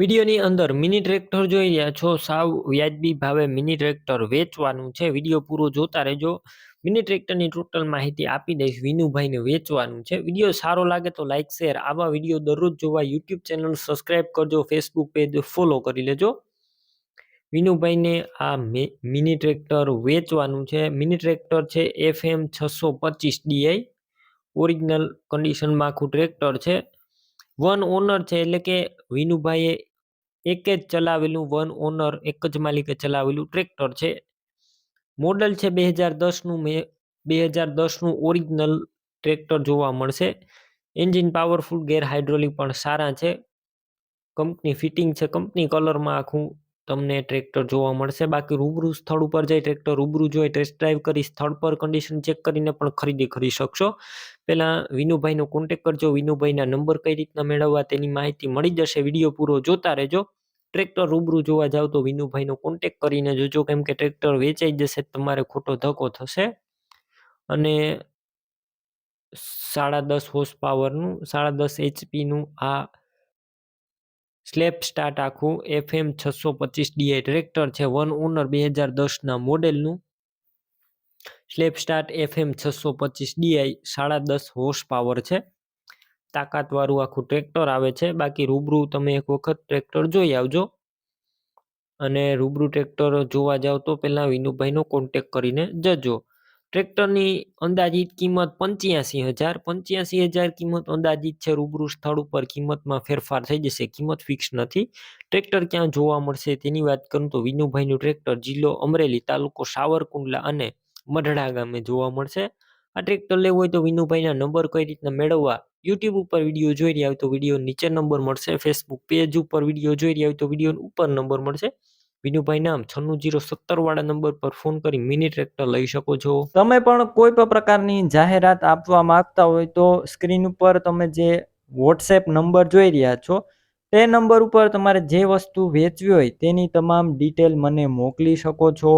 વિડીયોની અંદર mini tractor જોઈ રહ્યા છો. સાવ વ્યાજબી ભાવે મિની ટ્રેક્ટર વેચવાનું છે. વીડિયો પૂરો જોતા રહેજો. મિની ટ્રેક્ટરની ટોટલ માહિતી આપી દઈશ વિનુભાઈને વેચવાનું છે. વીડિયો સારો લાગે તો લાઇક શેર આવા વીડિયો દરરોજ જોવા યુટ્યુબ ચેનલ સબસ્ક્રાઇબ કરજો, ફેસબુક પેજ ફોલો કરી લેજો. વિનુભાઈને આ મિની ટ્રેક્ટર વેચવાનું છે. મિની ટ્રેક્ટર છે એફ એમ છસો પચીસ ડીઆઈ. ઓરિજિનલ કન્ડિશનમાં આખું ટ્રેક્ટર છે. વન ઓનર છે એટલે કે વિનુભાઈએ એક જ ચલાવેલું વન ઓનર, એક જ માલિકે ચલાવેલું ટ્રેક્ટર છે. મોડલ છે બે હજાર દસનું, મે બે હજાર દસનું ઓરિજિનલ ટ્રેક્ટર જોવા મળશે. એન્જિન પાવરફુલ, ગેર હાઇડ્રોલિક પણ સારા છે. કંપની ફિટિંગ છે, કંપની કલરમાં આખું તમને ટ્રેક્ટર જોવા મળશે. બાકી રૂબરૂ સ્થળ ઉપર જઈ ટ્રેક્ટર રૂબરૂ જોઈ ટેસ્ટ ડ્રાઈવ કરી સ્થળ પર કન્ડિશન ચેક કરીને પણ ખરીદી કરી શકશો. પહેલાં વિનુભાઈનો કોન્ટેક કરજો. વિનુભાઈના નંબર કઈ રીતના મેળવવા તેની માહિતી મળી જશે. વીડિયો પૂરો જોતા રહેજો. ટ્રેક્ટર રૂબરૂ જોવા જાવ તો વિનુભાઈનો કોન્ટેક કરીને જોજો. કેમ કે ટ્રેક્ટર વેચાઈ જશે, તમારે ખોટો ધક્કો થશે. અને સાડા દસ હોર્સ પાવરનું સાડા દસ એચપીનું આ સ્લેપ સ્ટાર્ટ આખું એફએમ છસો પચીસ ડીઆઈ ટ્રેક્ટર છે. વન ઓનર બે હજાર દસના મોડેલનું. સ્લેપ સ્ટાર્ટ એફએમ છસો પચીસ ડીઆઈ સાડા દસ હોર્સ પાવર છે. તાકાતવાળું આખું ટ્રેક્ટર આવે છે. બાકી રૂબરૂ તમે એક વખત ટ્રેક્ટર જોઈ આવજો. અને રૂબરૂ ટ્રેક્ટર જોવા જાઓ તો પહેલાં વિનુભાઈનો કોન્ટેક કરીને જજો. ટ્રેક્ટરની અંદાજિત કિંમત પંચ્યાસી હજાર. પંચ્યાસી હજાર કિંમત અંદાજિત છે. રૂબરૂ સ્થળ ઉપર કિંમતમાં ફેરફાર થઈ જશે. કિંમત ફિક્સ નથી. ટ્રેક્ટર ક્યાં જોવા મળશે તેની વાત કરું તો વિનુભાઈનું ટ્રેક્ટર જિલ્લો અમરેલી તાલુકો સાવરકુંડલા અને મઢડા ગામે જોવા મળશે. આ ટ્રેક્ટર લેવું હોય તો વિનુભાઈના નંબર કઈ રીતના મેળવવા યુટ્યુબ ઉપર વીડિયો જોઈ રહ્યા હોય તો વીડિયો નીચે નંબર મળશે. ફેસબુક પેજ ઉપર વીડિયો જોઈ રહ્યા હોય તો વીડિયો ઉપર નંબર મળશે. વિનુભાઈ નામ છન્નું જીરો સત્તર વાળા નંબર પર ફોન કરી મિની ટ્રેક્ટર લઈ શકો છો. તમે પણ કોઈ પણ પ્રકારની જાહેરાત આપવા માંગતા હોય તો સ્ક્રીન ઉપર તમે જે વોટ્સએપ નંબર જોઈ રહ્યા છો, તે નંબર ઉપર તમારે જે વસ્તુ વેચવી હોય તેની તમામ ડિટેલ મને મોકલી શકો છો.